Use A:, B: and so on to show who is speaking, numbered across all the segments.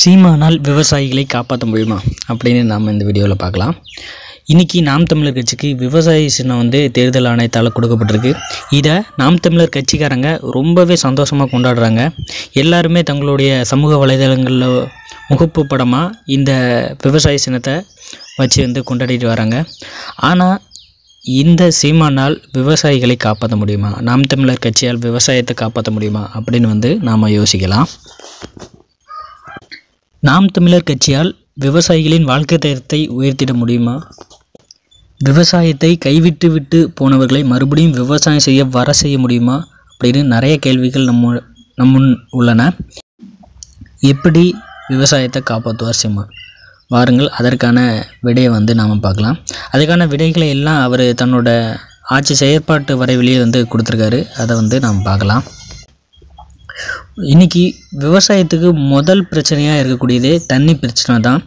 A: சீமானால் விவசாயிகளை காப்பாற்ற முடியுமா அப்படின்னு நாம் இந்த வீடியோவில் பார்க்கலாம். இன்றைக்கி நாம் தமிழர் கட்சிக்கு விவசாயி சின்னம் வந்து தேர்தல் ஆணையத்தால் கொடுக்கப்பட்டிருக்கு. இதை நாம் தமிழர் கட்சிக்காரங்க ரொம்பவே சந்தோஷமாக கொண்டாடுறாங்க. எல்லாருமே தங்களுடைய சமூக வலைதளங்களில் முகப்பு படமாக இந்த விவசாய சின்னத்தை வச்சு வந்து கொண்டாடிட்டு வராங்க. ஆனால் இந்த சீமானால் விவசாயிகளை காப்பாற்ற முடியுமா? நாம் தமிழர் கட்சியால் விவசாயத்தை காப்பாற்ற முடியுமா? அப்படின்னு வந்து நாம் யோசிக்கலாம். நாம் தமிழர் கட்சியால் விவசாயிகளின் வாழ்க்கை தரத்தை உயர்த்திட முடியுமா? விவசாயத்தை கைவிட்டு விட்டு போனவர்களை மறுபடியும் விவசாயம் செய்ய வர செய்ய முடியுமா? அப்படின்னு நிறைய கேள்விகள் நம்ம நம்முன் உள்ளன. எப்படி விவசாயத்தை காப்பாற்றுவார் சிம்மா? வாருங்கள் அதற்கான விடையை வந்து நாம் பார்க்கலாம். அதுக்கான விடைகளை எல்லாம் அவர் தன்னோட ஆட்சி செயற்பாட்டு வரைவிலேயே வந்து கொடுத்துருக்காரு. அதை வந்து நாம் பார்க்கலாம். இன்னைக்கு விவசாயத்துக்கு முதல் பிரச்சனையாக இருக்கக்கூடியதே தண்ணி பிரச்சனை தான்.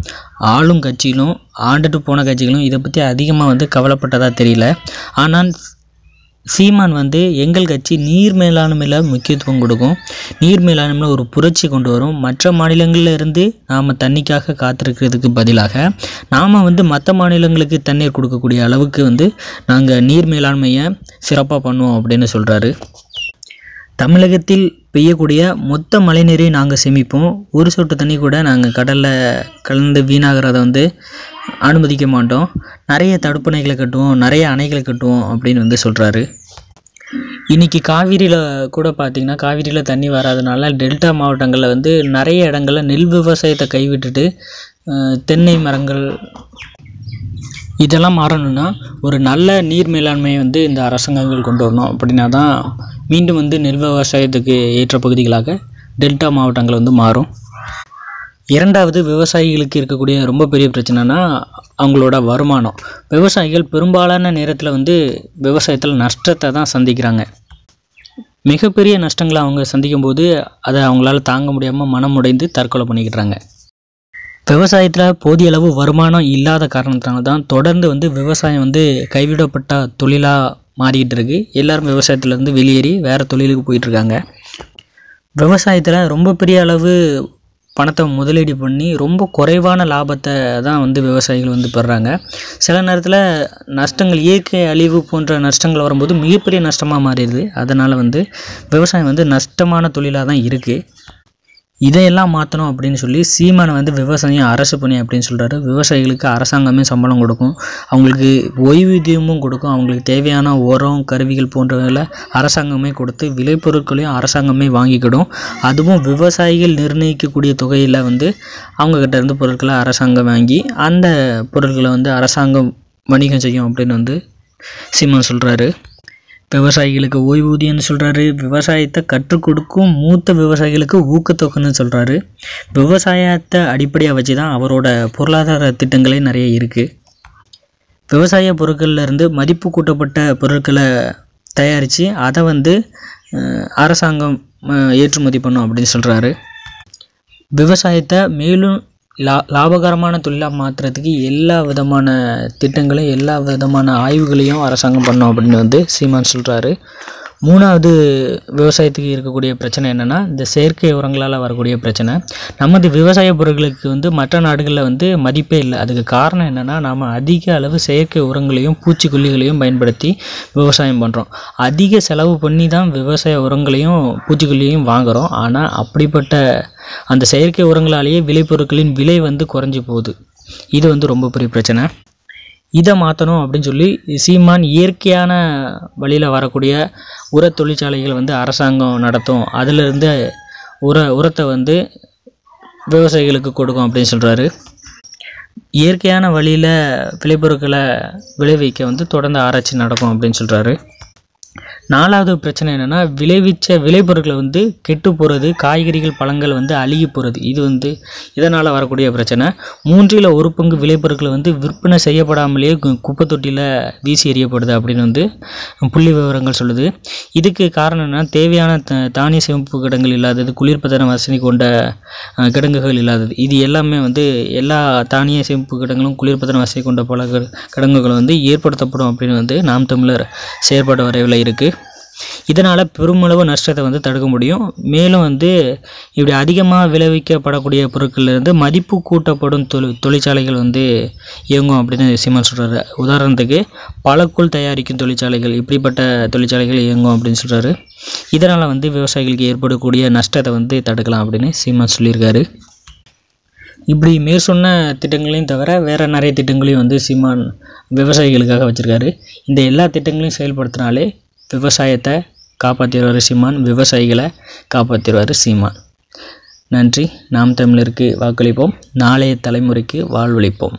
A: ஆளும் கட்சியிலும் ஆண்டுட்டு போன கட்சிகளும் இதை பற்றி அதிகமாக வந்து கவலைப்பட்டதாக தெரியல. ஆனால் சீமான் வந்து எங்கள் கட்சி நீர் மேலாண்மையில் முக்கியத்துவம் கொடுக்கும். நீர் மேலாண்மையில் ஒரு புரட்சி கொண்டு வரும். மற்ற மாநிலங்களில் இருந்து நாம் தண்ணிக்காக காத்திருக்கிறதுக்கு பதிலாக நாம் வந்து மற்ற மாநிலங்களுக்கு தண்ணீர் கொடுக்கக்கூடிய அளவுக்கு வந்து நாங்கள் நீர் மேலாண்மையை சிறப்பாக பண்ணுவோம் அப்படின்னு சொல்கிறாரு தமிழகத்தில் பெய்யக்கூடிய மொத்த மழைநீரை நாங்கள் சேமிப்போம். ஒரு சொட்டு தண்ணி கூட நாங்கள் கடலில் கலந்து வீணாகிறத வந்து அனுமதிக்க மாட்டோம். நிறைய தடுப்பணைகளை கட்டுவோம் நிறைய அணைகளை கட்டுவோம் அப்படின்னு வந்து சொல்கிறாரு இன்றைக்கி காவிரியில் கூட பார்த்திங்கன்னா காவிரியில் தண்ணி வராதனால டெல்டா மாவட்டங்களில் வந்து நிறைய இடங்களில் நெல் விவசாயத்தை கைவிட்டுட்டு தென்னை மரங்கள் இதெல்லாம் மாறணும்னா ஒரு நல்ல நீர் மேலாண்மையை வந்து இந்த அரசாங்கங்கள் கொண்டு வரணும். அப்படின்னா தான் மீண்டும் வந்து நெல் விவசாயத்துக்கு ஏற்ற பகுதிகளாக டெல்டா மாவட்டங்கள் வந்து மாறும். இரண்டாவது விவசாயிகளுக்கு இருக்கக்கூடிய ரொம்ப பெரிய பிரச்சனைனா அவங்களோட வருமானம். விவசாயிகள் பெரும்பாலான நேரத்தில் வந்து விவசாயத்தில் நஷ்டத்தை தான் சந்திக்கிறாங்க. மிகப்பெரிய நஷ்டங்களை அவங்க சந்திக்கும் போது அதை அவங்களால தாங்க முடியாமல் மனம் உடைந்து தற்கொலை பண்ணிக்கிறாங்க விவசாயத்தில் போதிய அளவு வருமானம் இல்லாத காரணத்தினால தான் தொடர்ந்து வந்து விவசாயம் வந்து கைவிடப்பட்ட தொழிலாக மாறிக்கிட்டு இருக்கு எல்லாரும் விவசாயத்துலேருந்து வெளியேறி வேறு தொழிலுக்கு போயிட்டுருக்காங்க. விவசாயத்தில் ரொம்ப பெரிய அளவு பணத்தை முதலீடு பண்ணி ரொம்ப குறைவான லாபத்தை தான் வந்து விவசாயிகள் வந்து பெறுறாங்க சில நேரத்தில் நஷ்டங்கள் இயற்கை அழிவு போன்ற நஷ்டங்கள் வரும்போது மிகப்பெரிய நஷ்டமாக மாறிடுது. அதனால் வந்து விவசாயம் வந்து நஷ்டமான தொழிலாக தான் இருக்குது இதையெல்லாம் மாற்றணும் அப்படின்னு சொல்லி சீமானை வந்து விவசாயம் அரசு பணி அப்படின்னு சொல்கிறாரு விவசாயிகளுக்கு அரசாங்கமே சம்பளம் கொடுக்கும். அவங்களுக்கு ஓய்வூதியமும் கொடுக்கும். அவங்களுக்கு தேவையான உரம் கருவிகள் போன்றவைகளை அரசாங்கமே கொடுத்து விளைபொருட்களையும் அரசாங்கமே வாங்கிக்கிடும். அதுவும் விவசாயிகள் நிர்ணயிக்கக்கூடிய தொகையில் வந்து அவங்கக்கிட்ட இருந்து பொருட்களை அரசாங்கம் வாங்கி அந்த பொருட்களை வந்து அரசாங்கம் வணிகம் செய்யும் அப்படின்னு வந்து சீமான் சொல்கிறாரு விவசாயிகளுக்கு ஓய்வூதியம்னு சொல்கிறாரு விவசாயத்தை கற்றுக் கொடுக்கும் மூத்த விவசாயிகளுக்கு ஊக்கத்தொகைன்னு சொல்கிறாரு விவசாயத்தை அடிப்படையாக வச்சு தான் அவரோட பொருளாதார திட்டங்களே நிறைய இருக்குது விவசாய பொருட்கள்லேருந்து மதிப்பு கூட்டப்பட்ட பொருட்களை தயாரித்து அதை வந்து அரசாங்கம் ஏற்றுமதி பண்ணும் அப்படின்னு சொல்கிறாரு விவசாயத்தை மேலும் லா லாபகரமான தொழிலாக மாற்றுறதுக்கு எல்லா விதமான திட்டங்களையும் எல்லா விதமான ஆய்வுகளையும் அரசாங்கம் பண்ணும் அப்படின்னு வந்து சீமான் சொல்கிறாரு மூணாவது விவசாயத்துக்கு இருக்கக்கூடிய பிரச்சனை என்னென்னா இந்த செயற்கை உரங்களால் வரக்கூடிய பிரச்சனை. நமது விவசாய பொருட்களுக்கு வந்து மற்ற நாடுகளில் வந்து மதிப்பே இல்லை. அதுக்கு காரணம் என்னென்னா நாம் அதிக அளவு செயற்கை உரங்களையும் பூச்சிக்கொல்லிகளையும் பயன்படுத்தி விவசாயம் பண்ணுறோம் அதிக செலவு பண்ணி தான் விவசாய உரங்களையும் பூச்சிக்கொல்லியையும் வாங்குகிறோம் ஆனால் அப்படிப்பட்ட அந்த செயற்கை உரங்களாலேயே விளைபொருட்களின் விலை வந்து குறைஞ்சி போகுது. இது வந்து ரொம்ப பெரிய பிரச்சனை. இதை மாற்றணும் அப்படின்னு சொல்லி சீமான் இயற்கையான வழியில் வரக்கூடிய உர தொழிற்சாலைகள் வந்து அரசாங்கம் நடத்தும். அதிலிருந்து உர உரத்தை வந்து விவசாயிகளுக்கு கொடுக்கும் அப்படின்னு சொல்கிறாரு இயற்கையான வழியில் விளைபொருட்களை விளைவிக்க வந்து தொடர்ந்து ஆராய்ச்சி நடக்கும் அப்படின்னு சொல்கிறாரு நாலாவது பிரச்சனை என்னென்னா விளைவிச்ச விளைபொருட்களை வந்து கெட்டு போகிறது காய்கறிகள் பழங்கள் வந்து அழுகி போகிறது இது வந்து இதனால் வரக்கூடிய பிரச்சனை. மூன்றில் ஒரு பங்கு விளைபொருட்களை வந்து விற்பனை செய்யப்படாமலேயே கு- குப்பை தொட்டியில் வீசி எறியப்படுது அப்படின்னு வந்து புள்ளி விவரங்கள் சொல்லுது. இதுக்கு காரணம் என்ன தேவையான த தானிய சேமிப்பு கிடங்குகள் இல்லாதது குளிர்பதன வசதி கொண்ட கிடங்குகள் இல்லாதது. இது எல்லாமே வந்து எல்லா தானிய சேமிப்பு கிடங்களும் குளிர்பதன வசதி கொண்ட பல கிடங்குகள் வந்து ஏற்படுத்தப்படும் அப்படின்னு வந்து நாம் தமிழர் செயற்பாடு வரைவில் இருக்குது இதனால் பெருமளவு நஷ்டத்தை வந்து தடுக்க முடியும். மேலும் வந்து இப்படி அதிகமாக விளைவிக்கப்படக்கூடிய பொருட்கள்லேருந்து மதிப்பு கூட்டப்படும் தொழி தொழிற்சாலைகள் வந்து இயங்கும் அப்படின்னு சீமான் சொல்கிறாரு உதாரணத்துக்கு பழக்குள் தயாரிக்கும் தொழிற்சாலைகள் இப்படிப்பட்ட தொழிற்சாலைகள் இயங்கும் அப்படின்னு சொல்கிறாரு இதனால் வந்து விவசாயிகளுக்கு ஏற்படக்கூடிய நஷ்டத்தை வந்து தடுக்கலாம் அப்படின்னு சீமான் சொல்லியிருக்காரு. இப்படி மேற்சொன்ன திட்டங்களையும் தவிர வேறு நிறைய திட்டங்களையும் வந்து சீமான் விவசாயிகளுக்காக வச்சுருக்காரு. இந்த எல்லா திட்டங்களையும் செயல்படுத்தினாலே விவசாயத்தை காப்பாற்றிடுவார் சீமான் விவசாயிகளை காப்பாற்றிடுவார் சீமான். நன்றி. நாம் தமிழருக்கு வாக்களிப்போம். நாளைய தலைமுறைக்கு வாழ்வளிப்போம்.